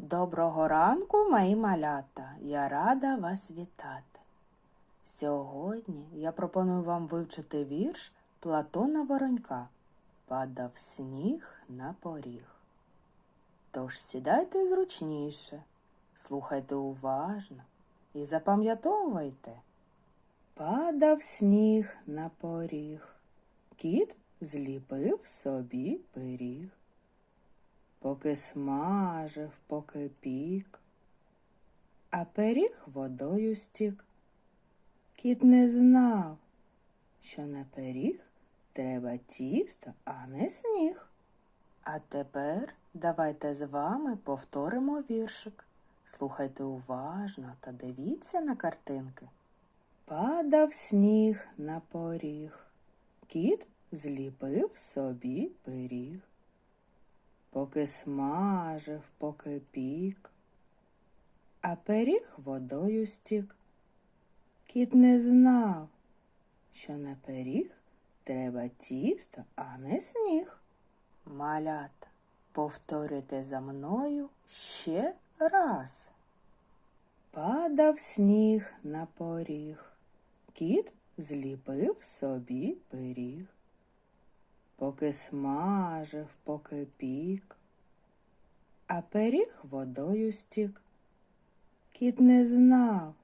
Доброго ранку, мої малята! Я рада вас вітати. Сьогодні я пропоную вам вивчити вірш Платона Воронька Падав сніг на поріг. Тож сідайте зручніше, слухайте уважно і запам'ятовуйте. Падав сніг на поріг, кіт зліпив собі пиріг. Поки смажив, поки пік, а пиріг водою стік. Кіт не знав, що на пиріг треба тісто, а не сніг. А тепер давайте з вами повторимо віршик. Слухайте уважно та дивіться на картинки. Падав сніг на поріг, кіт зліпив собі пиріг. Поки смажив, поки пік, а пиріг водою стік. Кіт не знав, що на пиріг треба тісто, а не сніг. Малята, повторюйте за мною ще раз. Падав сніг на поріг, кіт зліпив собі пиріг. Поки смажив, поки пік, а пиріг водою стік. Кіт не знав,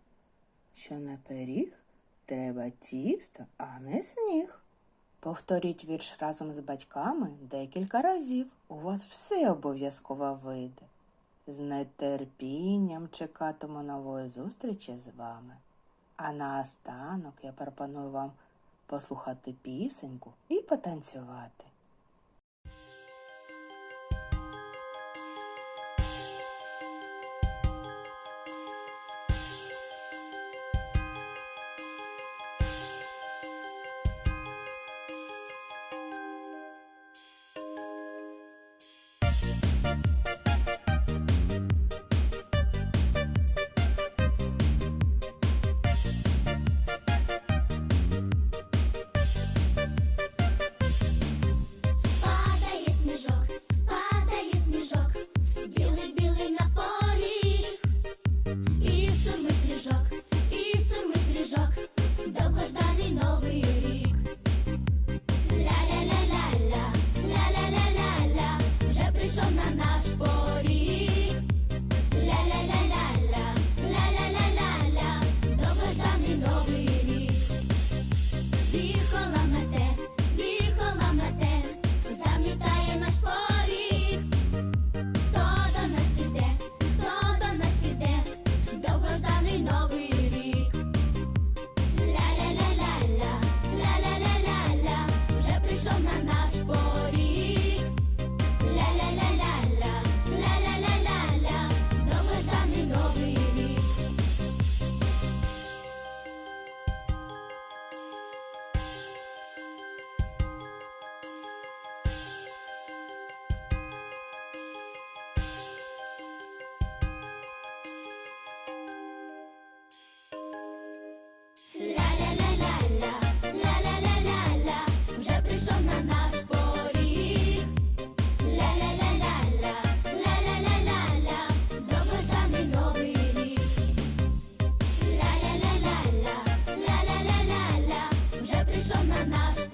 що на пиріг треба тісто, а не сніг. Повторіть вірш разом з батьками декілька разів. У вас все обов'язково вийде. З нетерпінням чекатиму нової зустрічі з вами. А наостанок я пропоную вам послухати пісеньку і потанцювати. наш